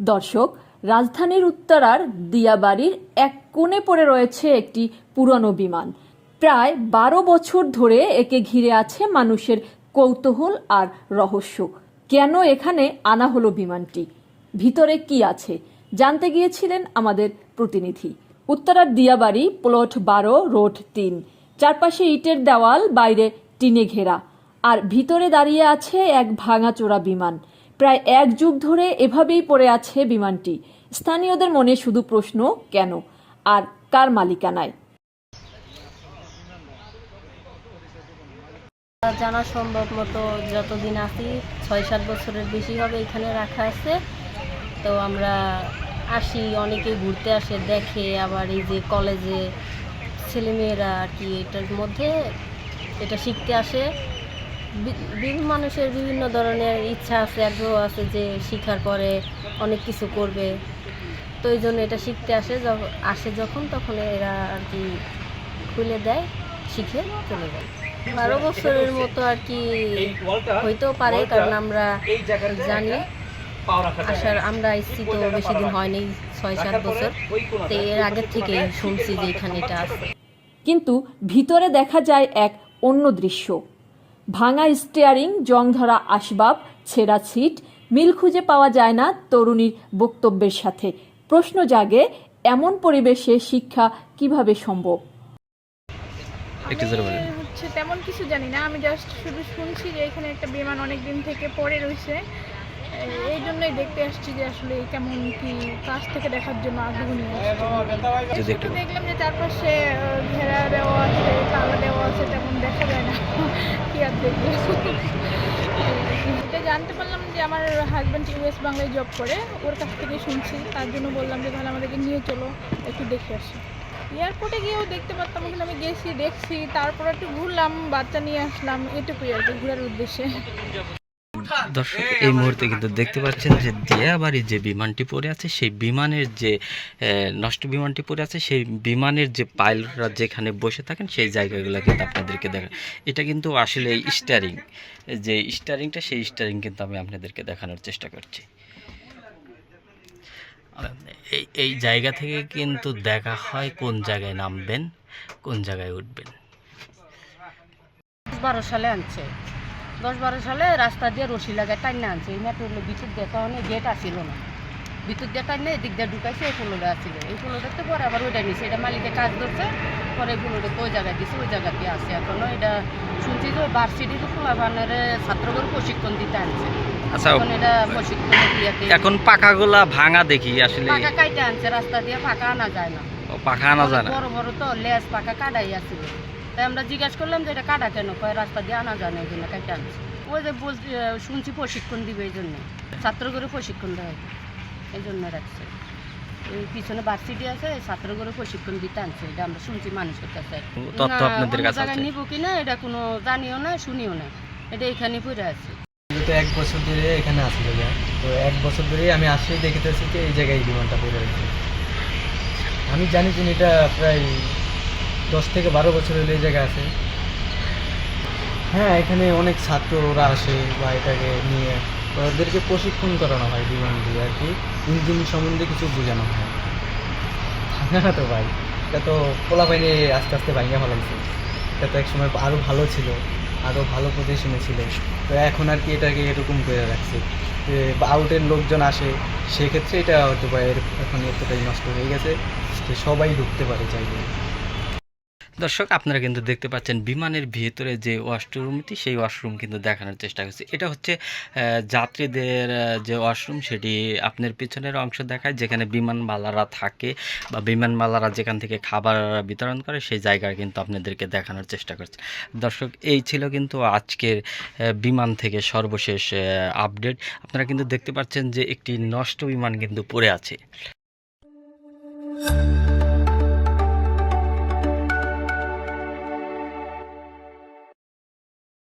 দর্শক, রাজধানীর উত্তরার দিয়াবাড়ির এক কোণে পড়ে রয়েছে একটি পুরনো বিমান। প্রায় বারো বছর ধরে একে ঘিরে আছে মানুষের কৌতূহল আর রহস্য। কেন এখানে আনা হলো বিমানটি? ভিতরে কি আছে? জানতে গিয়েছিলেন আমাদের প্রতিনিধি। উত্তরার দিয়াবাড়ি, প্লট বারো, রোড তিন। চারপাশে ইটের দেওয়াল, বাইরে টিনে ঘেরা। আর ভিতরে দাঁড়িয়ে আছে এক ভাঙাচোরা বিমান। প্রায় এক যুগ ধরে এভাবেই পড়ে আছে বিমানটি। স্থানীয়দের মনে শুধু প্রশ্ন, কেন? আর কার মালিকানায়? জানা সম্ভব মতো যতদিন আছি ছয় সাত বছরের বেশি হবে এখানে রাখা আছে। তো আমরা আসি অনেকেই ঘুরতে আসে, দেখে আবার এই যে কলেজে ছেলেমেয়েরা আর কি এটার মধ্যে এটা শিখতে আসে। মানুষের বিভিন্ন ধরনের ইচ্ছা আছে, আগ্রহ আছে যে শিখার পরে অনেক কিছু করবে। তো এই জন্য এটা শিখতে আসে যখন আসে যখন, তখন এরা আর কি খুলে দেয়, শিখে চলে যায়। বারো বছরের মতো আর কি হইতেও পারে, কারণ আমরা জানি আসার, আমরা এসছি তো বেশি দিন হয়নি, ছয় সাত বছর। তো এর আগের থেকে শুনছি যে এখানে এটা আছে। কিন্তু ভিতরে দেখা যায় এক অন্য দৃশ্য। ভাঙা স্টিয়ারিং জং ধরা আসবাব ছেঁড়া ছিট মিল খুঁজে পাওয়া যায় না তরুণীর বক্তব্যের সাথে। প্রশ্ন জাগে এমন পরিবেশে শিক্ষা কীভাবে সম্ভব? হচ্ছে তেমন কিছু জানি না। আমি জাস্ট শুধু শুনছি যে এখানে একটা বিমান অনেক দিন থেকে পড়ে রয়েছে। এই জন্যই দেখতে আসছি যে আসলে কেমন কি কাছ থেকে দেখার জন্য আগ্রহ নিয়ে দেখলাম যে চারপাশে ঘেরা দেওয়া আছে তালা দেওয়া আছে তেমন দেখা যায় না। এটা জানতে পারলাম যে আমার হাজব্যান্ড ইউএস বাংলায় জব করে। ওর কাছ থেকে শুনছি। তার জন্য বললাম যে, তাহলে আমাদেরকে নিয়ে চলো, একটু দেখে আসি। এয়ারপোর্টে গিয়েও দেখতে পারতাম, ওখানে আমি গেছি, দেখছি। তারপর একটু ঘুরলাম, বাচ্চা নিয়ে আসলাম, এটুকুই আর কি, ঘোরার উদ্দেশ্যে। দর্শক এই মুহূর্তে কিন্তু দেখতে পাচ্ছেন যে দিয়াবাড়ি যে বিমানটি পড়ে আছে সেই বিমানের যে নষ্ট বিমানটি পড়ে আছে সেই বিমানের যে পাইলটরা যেখানে বসে থাকেন সেই জায়গাগুলো কিন্তু আপনাদেরকে দেখা এটা কিন্তু আসলে স্টারিং যে স্টারিংটা সেই স্টারিং কিন্তু আমি আপনাদেরকে দেখানোর চেষ্টা করছি। এই এই জায়গা থেকে কিন্তু দেখা হয় কোন জায়গায় নামবেন কোন জায়গায় উঠবেন। বারো সালে আনছে। দশ বারো সালে রাস্তা দিয়ে রশি লাগায় টাইনে আনছে। এই মেট্রো ভিতর দিয়ে তখন গেট আসিল না। ভিতর দিয়ে টাইনে এদিক দিয়ে ঢুকাইছে এই ফুলোটা আসছিল এই ফুলোটাতে পরে আবার ওইটা নিছে। এটা মালিকের কাজ ধরছে পরে ফুলোটা ওই জায়গায় দিছে ওই জায়গা দিয়ে আসে এখনও এটা শুনছি যে খোলা বানারে ছাত্রদের প্রশিক্ষণ দিতে আনছে। আচ্ছা এখন এটা প্রশিক্ষণের এখন পাকাগুলা ভাঙা দেখি আসলে। পাকা কাইতে আনছে রাস্তা দিয়ে ফাঁকা আনা যায় না। পাখা আনা যায় না। বড় বড় তো লেজ পাখা কাটাই আছিল তাই আমরা জিজ্ঞাসা করলাম যে এটা কাটা কেন? কয় রাস্তা দিয়ে আনা যায় না এই জন্য কাটা আনছে। ওই যে বলছি শুনছি প্রশিক্ষণ দিবে এই জন্য। ছাত্র করে প্রশিক্ষণ দেয় এই জন্য রাখছে। এই পিছনে ভার্সিটি আছে ছাত্র করে প্রশিক্ষণ দিতে আনছে। এটা আমরা শুনছি মানুষের কাছে তথ্য আপনাদের কাছে জায়গায় আছে? নিব কিনা এটা কোনো জানিও না শুনিও না। এটা এখানে পড়ে আছে। তো এক বছর ধরে এখানে আসি ভাইয়া তো এক বছর ধরে আমি আসি দেখিতেছি যে এই জায়গায় এই বিমানটা পড়ে রয়েছে। আমি জানি যে এটা প্রায় দশ থেকে বারো বছর হলে এই জায়গায় আছে। হ্যাঁ এখানে অনেক ছাত্ররা আসে বা এটাকে নিয়ে। ওদেরকে প্রশিক্ষণ করানো হয় বিমান দিয়ে আর কি। ইঞ্জিন সম্বন্ধে কিছু বোঝানো হয়। না তো ভাই। এটা তো পোলা বাইনে আস্তে আস্তে ভাঙিয়ে ফেলাইছে এটা তো একসময় আরও ভালো ছিল আরও ভালো পজিশনে ছিল। তো এখন আর কি এটাকে এরকম করে রাখছে। আউটের লোকজন আসে, সেক্ষেত্রে এটা পারে এর- এখন এতটাই নষ্ট হয়ে গেছে সবাই ঢুকতে পারে চাইলে। দর্শক, আপনারা কিন্তু দেখতে পাচ্ছেন বিমানের ভিতরে যে ওয়াশরুমটি, সেই ওয়াশরুম কিন্তু দেখানোর চেষ্টা করছে। এটা হচ্ছে যাত্রীদের যে ওয়াশরুম, সেটি আপনার পিছনের অংশ দেখায়, যেখানে বিমানবালারা থাকে বা বিমানবালারা যেখান থেকে খাবার বিতরণ করে, সেই জায়গা কিন্তু আপনাদেরকে দেখানোর চেষ্টা করছে। দর্শক, এই ছিল কিন্তু আজকের বিমান থেকে সর্বশেষ আপডেট। আপনারা কিন্তু দেখতে পাচ্ছেন যে একটি নষ্ট বিমান কিন্তু পড়ে আছে।